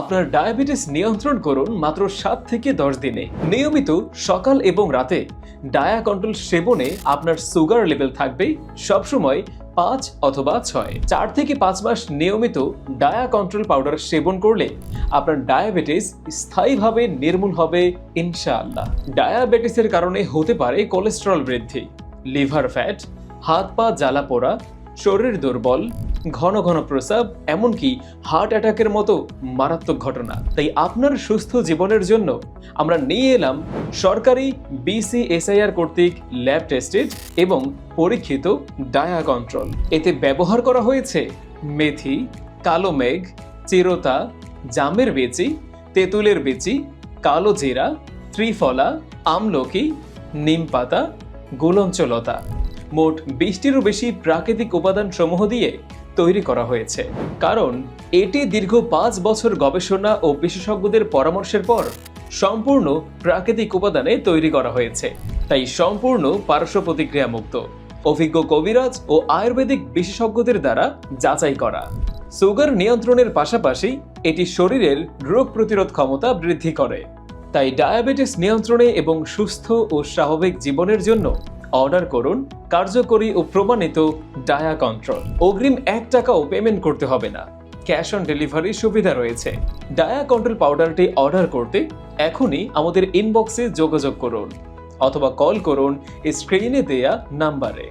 আপনার ডায়াবেটিস নিয়ন্ত্রণ করুন মাত্র সাত থেকে দশ দিনে। নিয়মিত সকাল এবং রাতে ডায়া কন্ট্রোল সেবনে আপনার সুগার লেভেল থাকবে সবসময় পাঁচ অথবা ছয়। চার থেকে পাঁচ মাস নিয়মিত ডায়া কন্ট্রোল পাউডার সেবন করলে আপনার ডায়াবেটিস স্থায়ীভাবে নির্মূল হবে ইনশাআল্লাহ। ডায়াবেটিসের কারণে হতে পারে কোলেস্টেরল বৃদ্ধি, লিভার ফ্যাট, হাত পা জ্বালা পোড়া, শরীর দুর্বল ঘন ঘন প্রস্রাব এমনকি হার্ট অ্যাটাকের মতো মারাত্মক ঘটনা। তাই আপনার সুস্থ জীবনের জন্য আমরা নিয়ে এলাম সরকারি বিসিএসআইআর কর্তৃক ল্যাব টেস্টেড এবং পরীক্ষিত ডায়া কন্ট্রোল এতে ব্যবহার করা হয়েছে মেথি, কালো মেঘ, চিরতা, জামের বেচি, তেঁতুলের বেচি, কালো জিরা, ত্রিফলা, আমলকি, নিম পাতা, গুলঞ্চলতা। মোট বিশটিরও বেশি প্রাকৃতিক উপাদান সমূহ দিয়ে তৈরি করা হয়েছে। কারণ, এটি দীর্ঘ পাঁচ বছর গবেষণা ও বিশেষজ্ঞদের পরামর্শের পর সম্পূর্ণ প্রাকৃতিক উপাদানে তৈরি করা হয়েছে। তাই সম্পূর্ণ পার্শ্ব প্রতিক্রিয়া মুক্ত। অভিজ্ঞ কবিরাজ ও আয়ুর্বেদিক বিশেষজ্ঞদের দ্বারা যাচাই করা। সুগার নিয়ন্ত্রণের পাশাপাশি এটি শরীরের রোগ প্রতিরোধ ক্ষমতা বৃদ্ধি করে। তাই ডায়াবেটিস নিয়ন্ত্রণে এবং সুস্থ ও স্বাভাবিক জীবনের জন্য অর্ডার করুন, কার্যকরী ও প্রমাণিত ডায়া কন্ট্রোল। অগ্রিম এক টাকাও পেমেন্ট করতে হবে না। ক্যাশ অন ডেলিভারি সুবিধা রয়েছে। ডায়া কন্ট্রোল পাউডারটি অর্ডার করতে এখনই আমাদের ইনবক্সে যোগাযোগ করুন, অথবা কল করুন স্ক্রিনে দেয়া নাম্বারে।